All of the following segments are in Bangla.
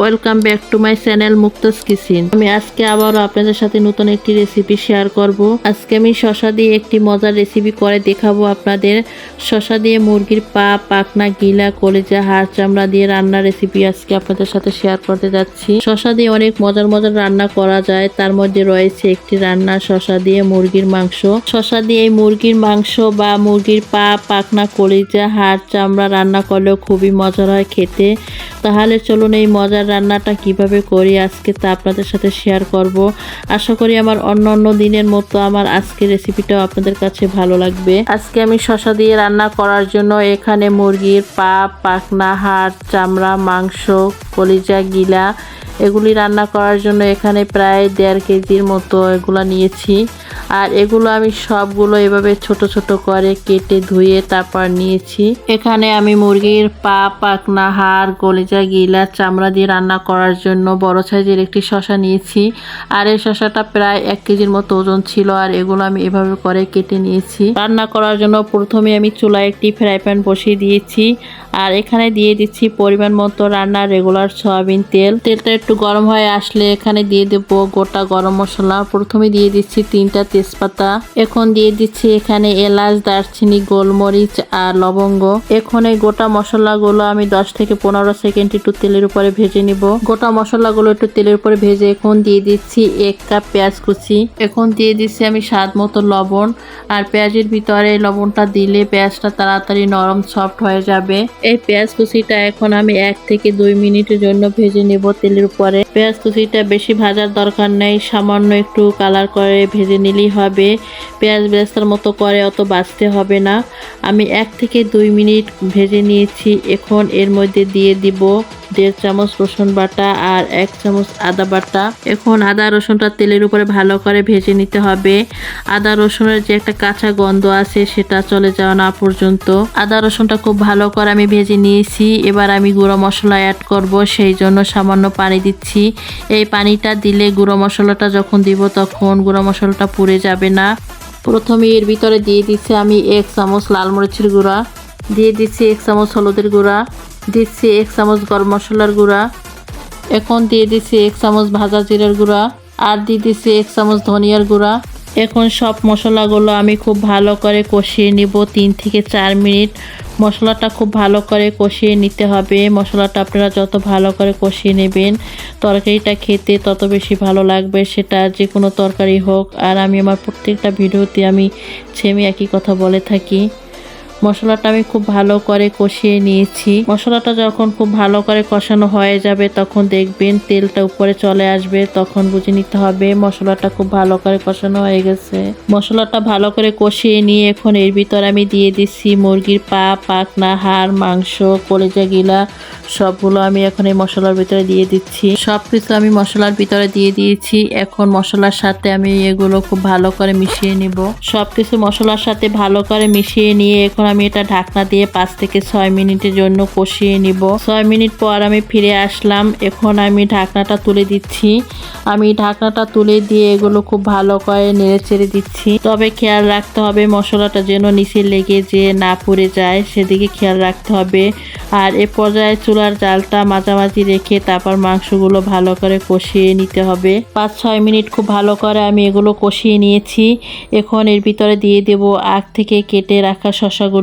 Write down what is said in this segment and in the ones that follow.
Welcome back to my channel Mukta's kitchen আমি আজকে আবারও আপনাদের সাথে নতুন একটি রেসিপি শেয়ার করব। আজকে আমি শশা দিয়ে একটি মজার রেসিপি করে দেখাবো আপনাদের। শশা দিয়ে মুরগির পা পাকনা গিলা, কলেজা, হাড় চামড়া দিয়ে রান্নার রেসিপি আজকে আপনাদের সাথে শেয়ার করতে যাচ্ছি। শশা দিয়ে অনেক মজার মজার রান্না করা যায়। তার মধ্যে রয়েছে একটি রান্না শশা দিয়ে মুরগির মাংস। শশা দিয়ে মুরগির মাংস বা মুরগির পা পাকনা কলিজা, হাড় চামড়া রান্না করলেও খুবই মজার হয় খেতে। তাহলে চলুন এই মজার রান্নাটা কীভাবে করি আজকে তা আপনাদের সাথে শেয়ার করব। আশা করি আমার অন্য অন্য দিনের মতো আমার আজকের রেসিপিটাও আপনাদের কাছে ভালো লাগবে। আজকে আমি শশা দিয়ে রান্না করার জন্য এখানে মুরগির পা পাকনা হাড়, চামড়া, মাংস, কলিজা, গিলা, এগুলি রান্না করার জন্য এখানে প্রায় দেড় কেজির মতো এগুলো নিয়েছি। আর এগুলো আমি সবগুলো এভাবে ছোট ছোট করে কেটে ধুয়ে তারপর নিয়েছি। এখানে আমি মুরগির পা পাকনা হাড় কলিজা গিলা চামড়া দিয়ে রান্না করার জন্য বড় সাইজের একটি শশা নিয়েছি। আর এই শশাটা প্রায় এক কেজির মতো ওজন ছিল আর এগুলো আমি এভাবে করে কেটে নিয়েছি। রান্না করার জন্য প্রথমে আমি চুলায় একটি ফ্রাই প্যান বসিয়ে দিয়েছি। আর এখানে দিয়ে দিচ্ছি পরিমাণ মতো রান্নার রেগুলার সয়াবিন তেল। তেলটা একটু গরম হয়ে আসলে এখানে দিয়ে দেব গোটা গরম মশলা। প্রথমে দিয়ে দিচ্ছি তিনটা তেজপাতা। এখন দিয়ে দিচ্ছি এখানে এলাচ, দারচিনি, গোলমরিচ আর লবঙ্গ। এখন এই গোটা মশলাগুলো আমি দশ থেকে পনেরো সেকেন্ড একটু তেলের উপরে ভেজে নিব। গোটা মশলাগুলো একটু তেলের উপরে ভেজে এখন দিয়ে দিচ্ছি এক কাপ পেঁয়াজ কুচি। এখন দিয়ে দিচ্ছি আমি স্বাদ মতো লবণ। আর পেঁয়াজের ভিতরে লবণটা দিলে পেঁয়াজটা তাড়াতাড়ি নরম সফট হয়ে যাবে। এই পেঁয়াজ কুচিটা এখন আমি এক থেকে দুই মিনিটের জন্য ভেজে নেব তেলের উপরে। পেঁয়াজ কুচিটা বেশি ভাজার দরকার নেই, সামান্য একটু কালার করে ভেজে নিলেই হবে। পেঁয়াজ বেস্তার মতো করে অত বাঁচতে হবে না। আমি এক থেকে দুই মিনিট ভেজে নিয়েছি, এখন এর মধ্যে দিয়ে দিব দেড় চামচ রসুন বাটা আর এক চামচ আদা বাটা। এখন আদা রসুনটা তেলের উপরে ভালো করে ভেজে নিতে হবে। আদা রসুনের যে একটা কাঁচা গন্ধ আছে, সেটা চলে যাওয়া না পর্যন্ত। আদা রসুনটা খুব ভালো করে আমি ভেজে নিয়েছি। এবার আমি গুঁড়ো মশলা অ্যাড করব, সেই জন্য সামান্য পানি দিচ্ছি। এই পানিটা দিলে গুঁড়ো মশলাটা যখন দিব তখন গুঁড়ো মশলাটা পুড়ে যাবে না। প্রথমে এর ভিতরে দিয়ে দিচ্ছি আমি এক চামচ লাল মরিচের গুঁড়া। দিয়ে দিচ্ছি এক চামচ হলুদের গুঁড়া। দিচ্ছি এক চামচ গরম মশলার গুঁড়া। এখন দিয়ে দিচ্ছি এক চামচ ভাজা জিরার গুঁড়া আর দিয়ে দিচ্ছি এক চামচ ধনিয়ার গুঁড়া। এখন সব মশলাগুলো আমি খুব ভালো করে কষিয়ে নিব তিন থেকে চার মিনিট। মশলাটা খুব ভালো করে কষিয়ে নিতে হবে। মশলাটা আপনারা যত ভালো করে কষিয়ে নেবেন, তরকারিটা খেতে তত বেশি ভালো লাগবে। সেটা যে কোনো তরকারি হোক। আর আমি আমার প্রত্যেকটা ভিডিওতে আমি সেমি একই কথা বলে থাকি। মশলাটা আমি খুব ভালো করে কষিয়ে নিয়েছি। মশলাটা যখন খুব ভালো করে কষানো হয়ে যাবে, তখন দেখবেন তেলটা উপরে চলে আসবে, তখন বুঝে নিতে হবে মশলাটা খুব ভালো করে কষানো হয়ে গেছে। মশলাটা ভালো করে কষিয়ে নিয়ে এখন এর ভিতর আমি দিয়ে দিচ্ছি মুরগির পা পাকনা হাড়, মাংস, কলেজা, গিলা, সবগুলো আমি এখন এই মশলার ভিতরে দিয়ে দিচ্ছি। সব কিছু আমি মশলার ভিতরে দিয়ে দিয়েছি। এখন মশলার সাথে আমি এগুলো খুব ভালো করে মিশিয়ে নিব। সব কিছু মশলার সাথে ভালো করে মিশিয়ে নিয়ে এখন আমি এটা ঢাকনা দিয়ে পাঁচ থেকে ছয় মিনিটের জন্য কষিয়ে নিব। ছয় মিনিট পর আমি ফিরে আসলাম। এখন আমি ঢাকনাটা তুলে দিচ্ছি। আমি ঢাকনাটা তুলে দিয়ে এগুলো খুব ভালো করে নেড়ে চেড়ে দিচ্ছি। তবে খেয়াল রাখতে হবে মশলাটা যেন নিচে লেগে যে না পুড়ে যায়, সেদিকে খেয়াল রাখতে হবে। আর এ পর্যায়ে চুলার জালটা মাঝামাঝি রেখে তারপর মাংসগুলো ভালো করে কষিয়ে নিতে হবে। পাঁচ ছয় মিনিট খুব ভালো করে আমি এগুলো কষিয়ে নিয়েছি। এখন এর ভিতরে দিয়ে দেব আগ থেকে কেটে রাখা শশাগুলো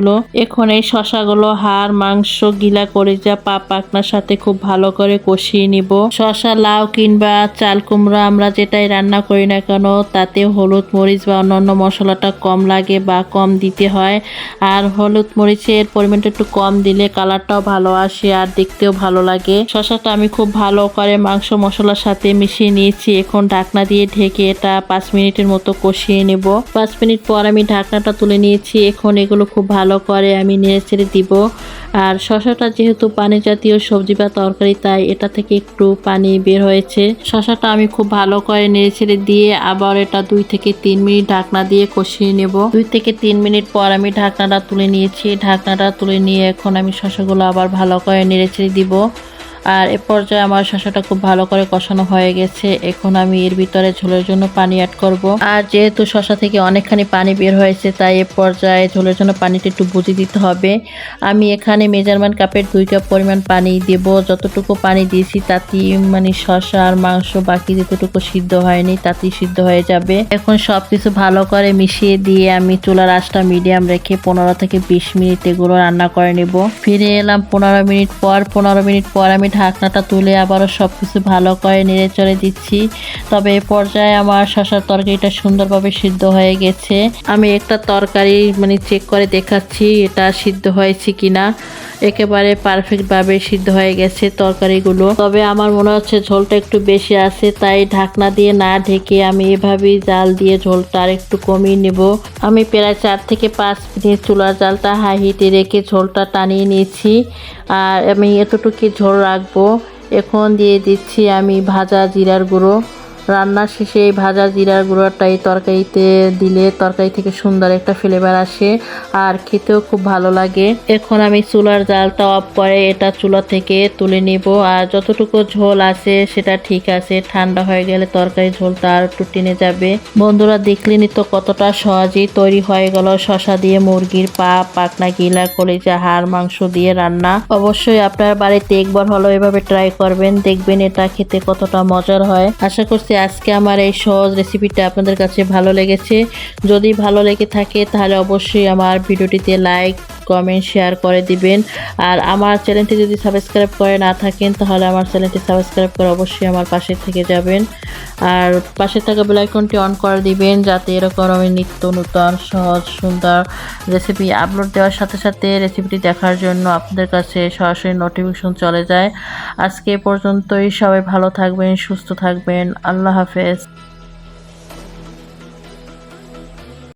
এখন এই শশাগুলো হাড়, মাংস গিলা করে যা পা পাকনার সাথে খুব ভালো করে কষিয়ে নিব। শশা, লাউ কিংবা চাল কুমড়া আমরা যেটাই রান্না করি না কেন, তাতে হলুদ মরিচ বা অন্যান্য মশলাটা কম লাগে বা কম দিতে হয়। আর হলুদ মরিচের পরিমাণটা একটু কম দিলে কালারটাও ভালো আসে আর দেখতেও ভালো লাগে। শশাটা আমি খুব ভালো করে মাংস মশলার সাথে মিশিয়ে নিয়েছি। এখন ঢাকনা দিয়ে ঢেকে এটা পাঁচ মিনিটের মতো কষিয়ে নেব। পাঁচ মিনিট পর আমি ঢাকনাটা তুলে নিয়েছি। এখন এগুলো খুব ভালো করে আমি নেড়ে ছেড়ে দিব। আর শশাটা যেহেতু পানি জাতীয় সবজি বা তরকারি, তাই এটা থেকে একটু পানি বের হয়েছে। শশাটা আমি খুব ভালো করে নেড়ে ছেড়ে দিয়ে আবার এটা দুই থেকে তিন মিনিট ঢাকনা দিয়ে কষিয়ে নেব। দুই থেকে তিন মিনিট পর আমি ঢাকনাটা তুলে নিয়েছি। ঢাকনাটা তুলে নিয়ে এখন আমি শশাগুলো আবার ভালো করে নেড়ে ছেড়ে দিব। আর এ পর্যায়ে আমার শসাটা খুব ভালো করে কষানো হয়ে গেছে। এখন আমি এর ভিতরে ঝোলের জন্য পানি অ্যাড করব। আর যেহেতু শসা থেকে অনেকখানি পানি বের হয়েছে, তাই এ পর্যায়ে ঝোলের জন্য পানিটা একটু বুঝে দিতে হবে। আমি এখানে মেজারমেন্ট কাপের দুই কাপ পরিমাণ পানি দেব। যতটুকু পানি দিয়েছি তাতেই মানে শসা আর মাংস বাকি যতটুকু সিদ্ধ হয়নি, তাতেই সিদ্ধ হয়ে যাবে। এখন সব কিছু ভালো করে মিশিয়ে দিয়ে আমি চুলার আঁচটা মিডিয়াম রেখে পনেরো থেকে বিশ মিনিট এগুলো রান্না করে নেব। ফিরে এলাম পনেরো মিনিট পর। পনেরো মিনিট পর আমি ঢাকনাটা তুলে আবারও সব কিছু ভালো করে নেড়ে চড়ে দিচ্ছি। তবে এ পর্যায়ে আমার শশার তরকারিটা সুন্দরভাবে সিদ্ধ হয়ে গেছে। আমি একটা তরকারি মানে চেক করে দেখাচ্ছি, এটা সিদ্ধ হয়েছে কিনা। একেবারে পারফেক্টভাবে সিদ্ধ হয়ে গেছে তরকারিগুলো। তবে আমার মনে হচ্ছে ঝোলটা একটু বেশি আছে, তাই ঢাকনা দিয়ে না ঢেকে আমি এভাবেই জাল দিয়ে ঝোলটা আর একটু কমিয়ে নেব। আমি প্রায় চার থেকে পাঁচ মিনিট চুলার জালটা হাই হিটে রেখে ঝোলটা টানিয়ে নিয়েছি। আর আমি এতটুকু ঝোল রাখব। এখন দিয়ে দিচ্ছি আমি ভাজা জিরার গুঁড়ো। রান্নার শেষে এই ভাজা জিরার গুঁড়োটা এই তরকারিতে দিলে তরকারি থেকে সুন্দর একটা ফ্লেভার আসে আর খেতেও খুব ভালো লাগে। এখন আমি চুলার জালটা অফ করে এটা চুলা থেকে তুলে নিব আর যতটুকু ঝোল আছে সেটা ঠিক আছে, ঠান্ডা হয়ে গেলে তরকারি ঝোলটা আর একটু টেনে যাবে। বন্ধুরা দেখলেনি তো কতটা সহজেই তৈরি হয়ে গেল শশা দিয়ে মুরগির পা পাকনা গিলা, কলিজা, হাড়, মাংস দিয়ে রান্না। অবশ্যই আপনার বাড়িতে একবার হলো এভাবে ট্রাই করবেন, দেখবেন এটা খেতে কতটা মজার হয়। আশা করছি আজকে আমার এই সহজ রেসিপিটা আপনাদের কাছে ভালো লেগেছে। যদি ভালো লেগে থাকে, তাহলে অবশ্যই আমার ভিডিওটিতে লাইক কমেন্ট শেয়ার করে দিবেন। আর আমার চ্যানেলটি যদি সাবস্ক্রাইব করে না থাকেন, তাহলে আমার চ্যানেলটি সাবস্ক্রাইব করে অবশ্যই আমার পাশে থেকে যাবেন। আর পাশে থাকা বেলাইকনটি অন করে দিবেন যাতে এরকম আমি নিত্য নূতন, সহজ, সুন্দর রেসিপি আপলোড দেওয়ার সাথে সাথে রেসিপিটি দেখার জন্য আপনাদের কাছে সরাসরি নোটিফিকেশন চলে যায়। আজকে পর্যন্তই। সবাই ভালো থাকবেন, সুস্থ থাকবেন। আল্লাহ হাফেজ।